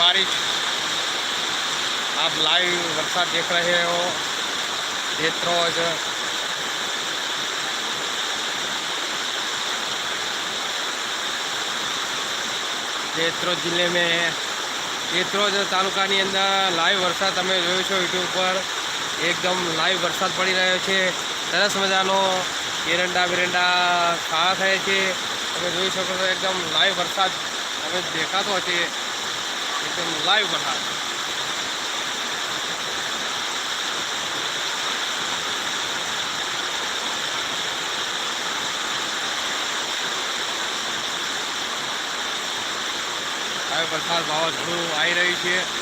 बारिश आप लाइव बरसात देख रहे हो नेत्रोज नेत्रोज જિલ્લે में નેત્રોજ તાલુકાની અંદર લાઈવ વરસાદ તમે જોયો છો યુટ્યુબ પર એકદમ લાઈવ વરસાદ પડી રહ્યો છે સરસ મજાનો એરંડા બિરંડા ખાવા થાય છે તમે જોઈ શકો છો એકદમ લાઈવ વરસાદ તમે દેખાતો હશે એકદમ લાઈવ વરસાદ લાઈવ વરસાદ વાવાઝોડું આવી રહ્યું છે